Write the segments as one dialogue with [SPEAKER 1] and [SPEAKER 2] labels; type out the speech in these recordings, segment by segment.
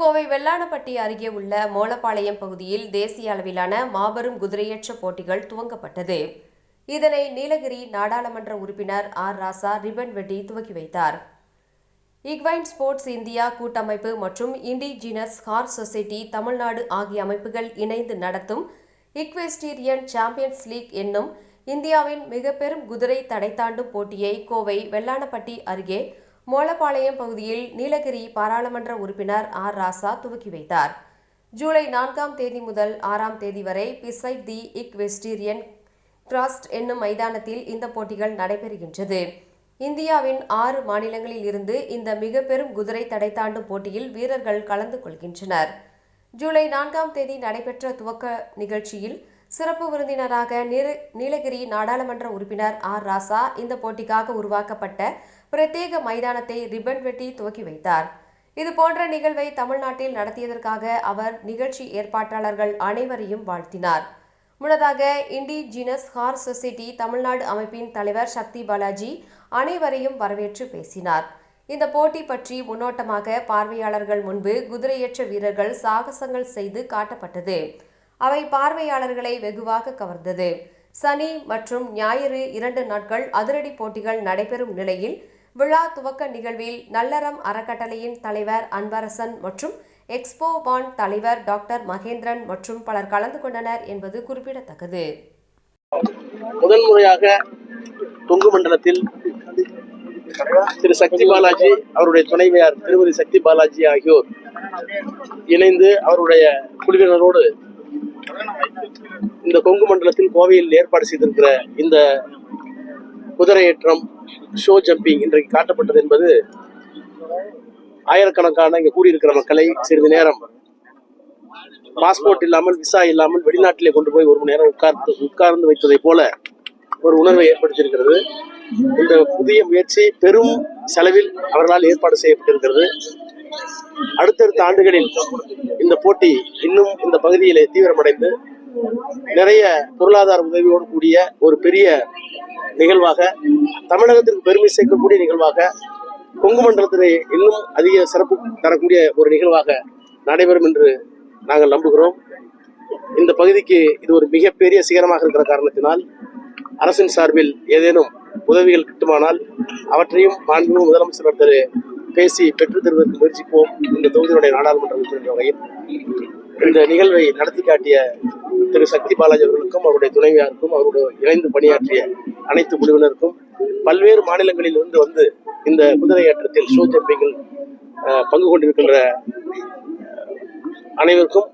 [SPEAKER 1] கோவை வெள்ளானப்பட்டி அருகே உள்ள மோலப்பாளையம் பகுதியில் தேசிய அளவிலான மாபெரும் குதிரையேற்ற போட்டிகள் துவங்கப்பட்டது. இதனை நீலகிரி நாடாளுமன்ற உறுப்பினர் ஆர் ராசா ரிபன் வெட்டி துவக்கி வைத்தார். இக்வைன் ஸ்போர்ட்ஸ் இந்தியா கூட்டமைப்பு மற்றும் இண்டிஜினஸ் ஹார்ஸ் சொசைட்டி தமிழ்நாடு ஆகிய அமைப்புகள் இணைந்து நடத்தும் இக்வெஸ்டீரியன் சாம்பியன்ஸ் லீக் என்னும் இந்தியாவின் மிக பெரும் குதிரை தடைத்தாண்டும் போட்டியை கோவை வெள்ளானப்பட்டி அருகே மோலப்பாளையம் பகுதியில் நீலகிரி பாராளுமன்ற உறுப்பினர் ஆர். ராசா துவக்கி வைத்தார். ஜூலை நான்காம் தேதி முதல் ஆறாம் தேதி வரை பிசைட் தி இக்வெஸ்டீரியன் கிராஸ்ட் என்னும் மைதானத்தில் இந்த போட்டிகள் நடைபெறுகின்றது. இந்தியாவின் ஆறு மாநிலங்களில் இருந்து இந்த மிக பெரும் குதிரை தடை தாண்டும் போட்டியில் வீரர்கள் கலந்து கொள்கின்றனர். ஜூலை நான்காம் தேதி நடைபெற்ற துவக்க நிகழ்ச்சியில் சிறப்பு விருந்தினராக நீலகிரி நாடாளுமன்ற உறுப்பினர் ஆர். ராசா இந்த போட்டிக்காக உருவாக்கப்பட்ட பிரத்யேக மைதானத்தை ரிப்பன் வெட்டி துவக்கி வைத்தார். இது போன்ற நிகழ்வை தமிழ்நாட்டில் நடத்தியதற்காக அவர் நிகழ்ச்சி ஏற்பாட்டாளர்கள் அனைவரையும் வாழ்த்தினார். முன்னதாக இண்டிஜினஸ் ஹார் சொசைட்டி தமிழ்நாடு அமைப்பின் தலைவர் சக்தி பாலாஜி அனைவரையும் வரவேற்று பேசினார். இந்த போட்டி பற்றி முன்னோட்டமாக பார்வையாளர்கள் முன்பு குதிரையற்ற வீரர்கள் சாகசங்கள் செய்து காட்டப்பட்டது. அவை பார்வையாளர்களை வெகுவாக கவர்ந்தது. சனி மற்றும் ஞாயிறு இரண்டு நாட்கள் அதிரடி போட்டிகள் நடைபெறும் நிலையில் விழா துவக்க நிகழ்வில் நல்லறம் அறக்கட்டளையின் தலைவர் அன்பரசன் மற்றும் எக்ஸ்போ பாண்ட் தலைவர் டாக்டர் மகேந்திரன் மற்றும் பலர் கலந்து கொண்டனர் என்பது குறிப்பிடத்தக்கது.
[SPEAKER 2] முதல் முறையாக தொங்கு மண்டலத்தில் திரு சக்தி பாலாஜி அவருடைய துணைவியார் திருமதி சக்தி பாலாஜி ஆகியோர் இணைந்து அவருடைய குழுவினரோடு இந்த கொங்கு மண்டலத்தில் கோவையில் ஏற்பாடு செய்திருக்கிற இந்த குதிரையேற்றம் ஷோ ஜம்பிங் இன்றைக்கு காட்டப்பட்டது என்பது ஆயிரக்கணக்கான இங்கே கூடியிருக்கிற மக்களை சிறிது நேரம் பாஸ்போர்ட் இல்லாமல் விசா இல்லாமல் வெளிநாட்டிலே கொண்டு போய் ஒரு மணி நேரம் உட்கார்ந்து உட்கார்ந்து வைத்ததை போல ஒரு உணர்வை ஏற்படுத்தியிருக்கிறது. இந்த புதிய முயற்சி பெரும் செலவில் அவர்களால் ஏற்பாடு செய்யப்பட்டிருக்கிறது. அடுத்தடுத்த ஆண்டுகளில் இந்த போட்டி இன்னும் இந்த பகுதியிலே தீவிரமடைந்து நிறைய பொருளாதார உதவியோடு கூடிய ஒரு பெரிய நிகழ்வாக தமிழகத்திற்கு பெருமை சேர்க்கக்கூடிய நிகழ்வாக கொங்கு மண்டலத்திலே இன்னும் அதிக சிறப்பு தரக்கூடிய ஒரு நிகழ்வாக நடைபெறும் என்று நாங்கள் நம்புகிறோம். இந்த பகுதிக்கு இது ஒரு மிகப்பெரிய சிகரமாக இருக்கிற காரணத்தினால் அரசின் சார்பில் ஏதேனும் உதவிகள் கிட்டுமானால் அவற்றையும் மாண்பு முதலமைச்சர் திரு பேசி பெற்றுத் தருவதற்கு முயற்சிப்போம். இந்த தொகுதியினுடைய நாடாளுமன்ற உறுப்பினர் வகையில் இந்த நிகழ்வை நடத்தி காட்டிய திரு. சக்தி பாலாஜி அவர்களுக்கும் அவருடைய துணைவியாருக்கும் அவருடைய இணைந்து பணியாற்றிய அனைத்து குழுவினருக்கும் பல்வேறு மாநிலங்களில் இருந்து வந்து இந்த குதிரை ஏற்றத்தில் ஷோ ஜம்பிங்கில் பங்கு கொண்டிருக்கின்ற அனைவருக்கும்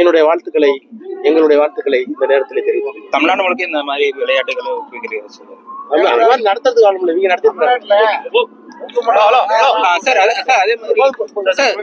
[SPEAKER 2] என்னுடைய வாழ்த்துக்களை எங்களுடைய வாழ்த்துக்களை இந்த நேரத்தில் தெரிவிக்கிறேன்
[SPEAKER 3] தமிழ்நாடு முழுக்க இந்த மாதிரி விளையாட்டுகளை
[SPEAKER 2] மாதிரி நடத்துறதுக்கு ஆளும் இல்லை. நீங்க நடத்திருக்காங்க
[SPEAKER 3] சார் அதே- மாதிரி. சார்